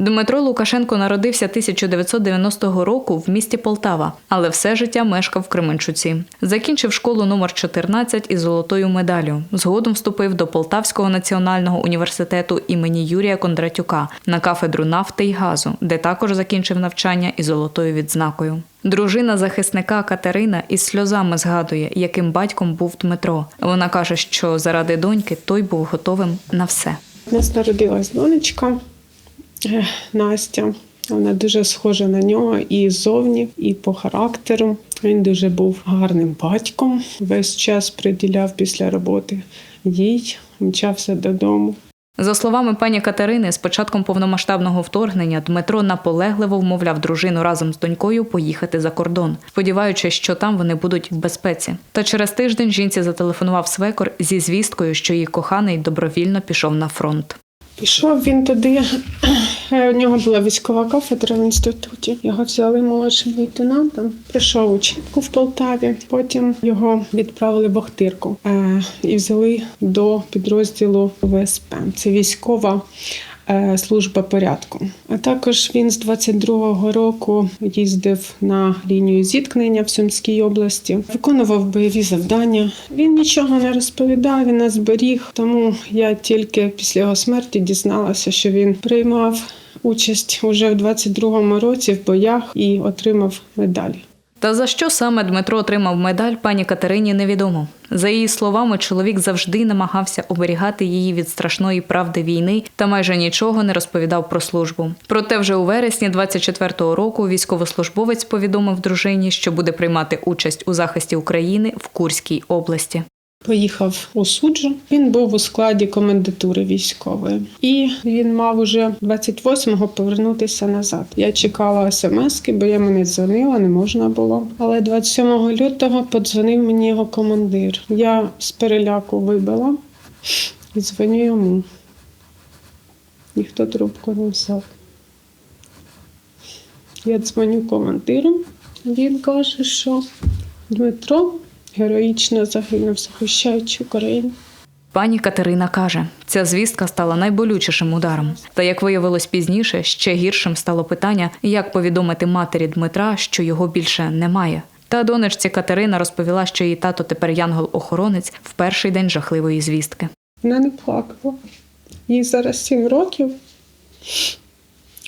Дмитро Лукашенко народився 1990 року в місті Полтава, але все життя мешкав в Кременчуці. Закінчив школу номер 14 із золотою медаллю. Згодом вступив до Полтавського національного університету імені Юрія Кондратюка на кафедру нафти й газу, де також закінчив навчання із золотою відзнакою. Дружина захисника Катерина із сльозами згадує, яким батьком був Дмитро. Вона каже, що заради доньки той був готовим на все. Нас народилась донечка Настя. Вона дуже схожа на нього і ззовні, і по характеру. Він дуже був гарним батьком. Весь час приділяв після роботи їй, мчався додому. За словами пані Катерини, з початком повномасштабного вторгнення Дмитро наполегливо вмовляв дружину разом з донькою поїхати за кордон, сподіваючись, що там вони будуть в безпеці. Та через тиждень жінці зателефонував свекор зі звісткою, що її коханий добровільно пішов на фронт. Пішов він туди. Е, У нього була військова кафедра в інституті. Його взяли молодшим лейтенантом. Прийшов учітку в Полтаві. Потім його відправили в Охтирку е, і взяли до підрозділу ВСП. Це військова. Е, Служба порядку. А також він з 22-го року їздив на лінію зіткнення в Сумській області, виконував бойові завдання. Він нічого не розповідав, він нас зберіг. Тому я тільки після його смерті дізналася, що він приймав участь уже в 22-му році в боях і отримав медаль. Та за що саме Дмитро отримав медаль, пані Катерині невідомо. За її словами, чоловік завжди намагався оберігати її від страшної правди війни та майже нічого не розповідав про службу. Проте вже у вересні 24-го року військовослужбовець повідомив дружині, що буде приймати участь у захисті України в Курській області. Поїхав у суджу. Він був у складі комендатури військової, і він мав уже 28-го повернутися назад. Я чекала смски, бо я мені дзвонила, не можна було. Але 27 лютого подзвонив мені його командир. Я з переляку вибила і дзвоню йому. Ніхто трубку не взяв. Я дзвоню командиру. Він каже, що Дмитро героїчно загинув, захищаючи Україну. Пані Катерина каже, ця звістка стала найболючішим ударом. Та як виявилось пізніше, ще гіршим стало питання, як повідомити матері Дмитра, що його більше немає. Та донечці Катерина розповіла, що її тато тепер янгол-охоронець в перший день жахливої звістки. Вона не плакала. Їй зараз 7 років.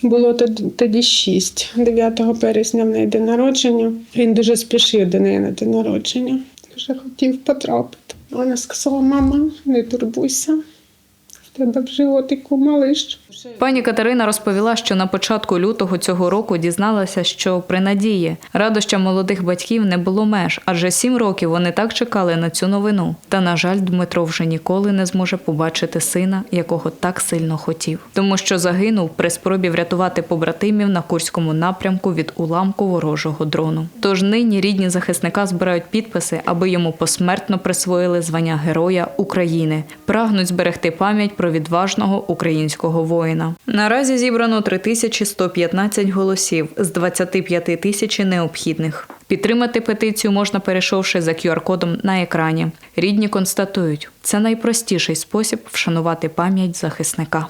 Було тоді, тоді 6. 9 березня в неї день народження. Він дуже спішив до неї на день народження. Дуже хотів потрапити. Вона сказала: мама, не турбуйся, тебе в животику малиш. Пані Катерина розповіла, що на початку лютого цього року дізналася, що при надії радощам молодих батьків не було меж, адже сім років вони так чекали на цю новину. Та на жаль, Дмитро вже ніколи не зможе побачити сина, якого так сильно хотів, тому що загинув при спробі врятувати побратимів на курському напрямку від уламку ворожого дрону. Тож нині рідні захисника збирають підписи, аби йому посмертно присвоїли звання Героя України. Прагнуть зберегти пам'ять про відважного українського воїна. Наразі зібрано 3115 голосів з 25 тисяч необхідних. Підтримати петицію можна перейшовши за QR-кодом на екрані. Рідні констатують, це найпростіший спосіб вшанувати пам'ять захисника.